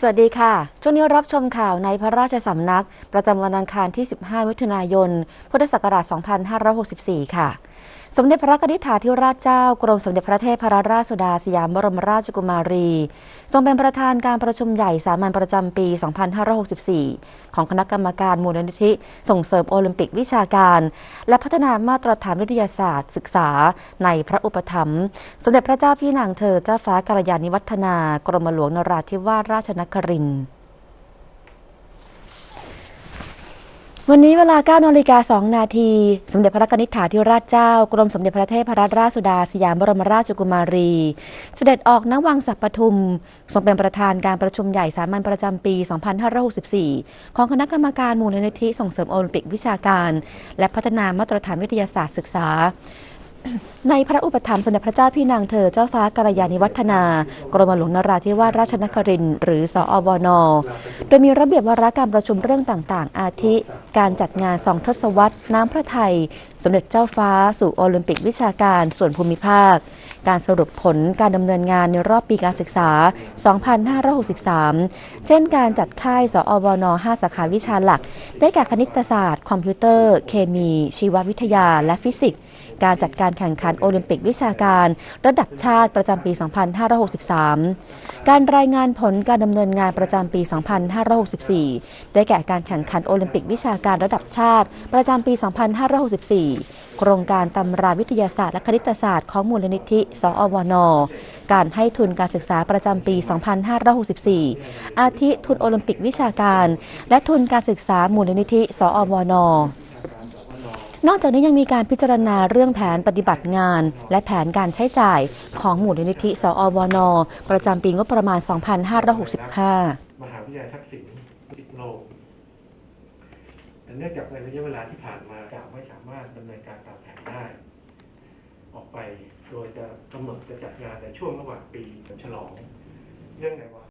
สวัสดีค่ะ ช่วงนี้รับชมข่าวในพระราชสำนัก ประจำวันอังคารที่ 15 มิถุนายน พุทธศักราช 2564 ค่ะ สมเด็จพระนิธิถาธิราชเจ้ากรมสมเด็จพระเทพรราชสุดาสยามบรมราชกุมารี ทรงเป็นประธานการประชุมใหญ่สามัญประจำปี 2564 ของคณะกรรมการมูลนิธิส่งเสริมโอลิมปิกวิชาการ และพัฒนามาตรฐานวิทยาศาสตร์ ศึกษาในพระอุปถัมภ์สมเด็จพระเจ้าพี่นางเธอเจ้าฟ้ากาลยานิวัฒนากรมหลวงนราธิวาสราชนครินทร์ วันนี้เวลา9นาฬิกา2นาที สมเด็จพระนิษฐาธิราชเจ้า กรมสมเด็จพระเทพรัตนราชสุดาสยามบรมราชกุมารี เสด็จออกณวังสัปปทุม ทรงเป็นประธานการประชุมใหญ่สามัญประจำปี 2564 ของคณะกรรมการมูลนิธิส่งเสริมโอลิมปิกวิชาการ และพัฒนามาตรฐานวิทยาศาสตร์ศึกษา ในพระอุปถัมภ์สมเด็จพระเจ้าพี่นางเธอเจ้าฟ้ากาลยานิวัฒนากรมหลวงนราธิวาสราชนครินหรือสอวนโดยมีระเบียบวาระการประชุมเรื่องต่างๆ อาทิ การจัดงานสองทศวรรษน้ำพระไทย สมเด็จเจ้าฟ้าสู่โอลิมปิกวิชาการส่วนภูมิภาค การสรุปผลการดำเนินงานในรอบปีการศึกษา 2563 เช่นการจัดค่ายสอวน5 สาขาวิชาหลัก ได้แก่คณิตศาสตร์ คอมพิวเตอร์ เคมี ชีววิทยา และฟิสิกส์ การจัดการแข่งขันโอลิมปิกวิชาการ ระดับชาติประจำปี 2563 การรายงานผลการดำเนินงานประจำปี 2564 ได้แก่การแข่งขันโอลิมปิกวิชาการระดับชาติ ประจำปี 2564 โครงการตำราวิทยาศาสตร์และคณิตศาสตร์ของมูลนิธิ สอวนการให้ทุนการศึกษาประจำปี 2564 อาทิทุนโอลิมปิกวิชาการ และทุนการศึกษามูลนิธิ สอวน นอกจากนี้ยังมีการพิจารณาเรื่องแผนปฏิบัติงาน และแผนการใช้จ่ายของหมูลนิธิสอวน ประจำปีงบประมาณ 2565 มหาวิทยาลัยทักษิณปิดโลงแต่เนื่องจากในระยะเวลาที่ผ่านมาจะไม่สามารถดำเนินการตามแผนได้ ออกไปโดยจะกำหนดจะจัดงานในช่วงระหว่างปีฉลอง เรื่องในวัน